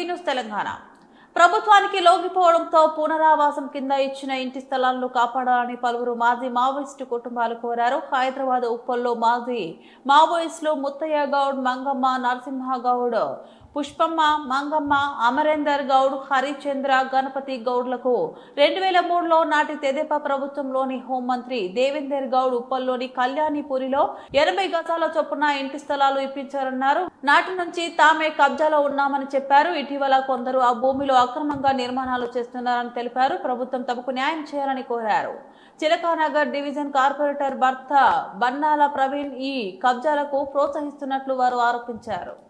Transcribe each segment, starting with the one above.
నమస్తే న్యూస్ తెలంగాణ. ప్రభుత్వానికి లొంగిపోవడంతో పునరావాసం కింద ఇచ్చిన ఇంటి స్థలాలను కాపాడాలని పలువురు మాజీ మావోయిస్టు కుటుంబాలు కోరారు. హైదరాబాద్ ఉప్పల్లో మాజీ మావోయిస్టులు ముత్తయ్య గౌడ్ మంగమ్మ నరసింహ గౌడ్ పుష్పమ్మ మంగమ్మ అమరేందర్ గౌడ్ హరిచంద్ర గణపతి గౌడ్లకు రెండు వేల మూడులో నాటి తెదేపా ప్రభుత్వంలోని హోంమంత్రి దేవేందర్ గౌడ్ ఉప్పల్లోని కళ్యాణిపురిలో ఎనభై గజాల చొప్పున ఇంటి స్థలాలు ఇప్పించారన్నారు. నాటి నుంచి తామే కబ్జాలో ఉన్నామని చెప్పారు. ఇటీవల కొందరు ఆ భూమిలో అక్రమంగా నిర్మాణాలు చేస్తున్నారని తెలిపారు. ప్రభుత్వం తమకు న్యాయం చేయాలని కోరారు. చిలకానగర్ డివిజన్ కార్పొరేటర్ భర్త బన్నాల ప్రవీణ్ ఈ కబ్జాలకు ప్రోత్సహిస్తున్నట్లు వారు ఆరోపించారు.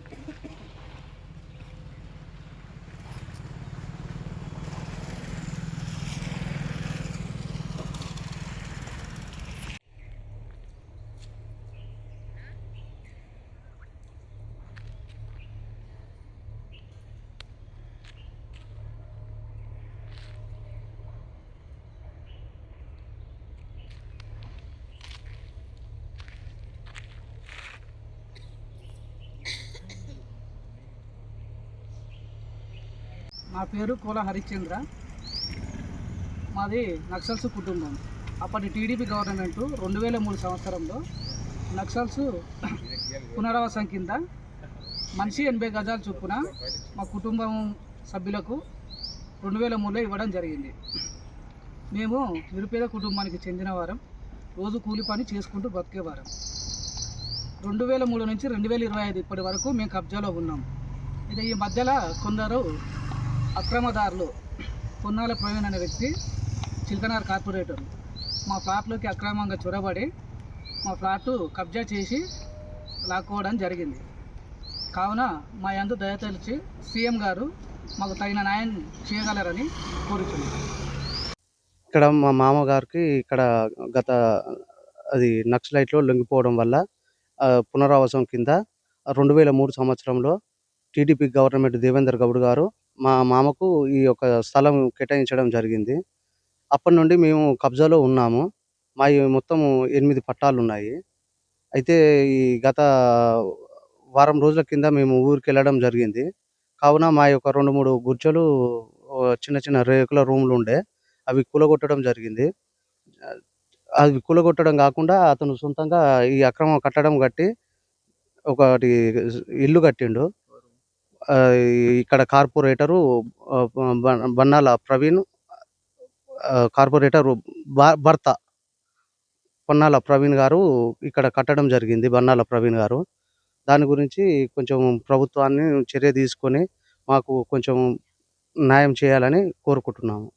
నా పేరు కోల హరిశ్చంద్ర. మాది నక్సల్స్ కుటుంబం. అప్పటి టీడీపీ గవర్నమెంట్ రెండు వేల మూడు సంవత్సరంలో నక్సల్స్ పునరావాసం కింద మనిషి ఎనభై గజాల చొప్పున మా కుటుంబం సభ్యులకు రెండు వేల మూడులో ఇవ్వడం జరిగింది. మేము నిరుపేద కుటుంబానికి చెందిన వారం రోజు కూలి పని చేసుకుంటూ బతికేవారం రెండు వేల మూడు నుంచి రెండు వేల ఇరవై ఐదు ఇప్పటి వరకు మేము కబ్జాలో ఉన్నాం. ఇది ఈ మధ్యలో కొందరు అక్రమదారులు పొన్నాల ప్రవీణ్ అనే వ్యక్తి చిల్కనార్ కార్పొరేటర్. మా ఫ్లాట్లోకి అక్రమంగా చొరబడి మా ఫ్లాట్ కబ్జా చేసి లాక్కోవడం జరిగింది. కావున మా యందు దయతలిచి సీఎం గారు మాకు తగిన న్యాయం చేయగలరని కోరుతున్నాను ఇక్కడ మా మామగారికి ఇక్కడ గత అది నక్సలైట్లో లొంగిపోవడం వల్ల పునరావాసం కింద రెండు వేల మూడు సంవత్సరంలో టీడీపీ గవర్నమెంట్ దేవేందర్ గౌడ్ గారు మా మామకు ఈ యొక్క స్థలం కేటాయించడం జరిగింది. అప్పటి నుండి మేము కబ్జాలో ఉన్నాము. మా మొత్తము ఎనిమిది పట్టాలు ఉన్నాయి అయితే ఈ గత వారం రోజుల కింద మేము ఊరికి వెళ్ళడం జరిగింది. కావున మా యొక్క రెండు మూడు గుర్జలు చిన్న చిన్న రేకుల రూమ్లు ఉండే అవి కూలగొట్టడం జరిగింది. అవి కూలగొట్టడం కాకుండా అతను సొంతంగా ఈ అక్రమ కట్టడం కట్టి ఒకటి ఇల్లు కట్టిండు. ఇక్కడ కార్పొరేటరు బన్నాల ప్రవీణ్ కార్పొరేటరు భ- భర్త పొన్నాల ప్రవీణ్ గారు ఇక్కడ కట్టడం జరిగింది బన్నాల ప్రవీణ్ గారు. దాని గురించి కొంచెం ప్రభుత్వాన్ని చర్య తీసుకొని మాకు కొంచెం న్యాయం చేయాలని కోరుకుంటున్నాము.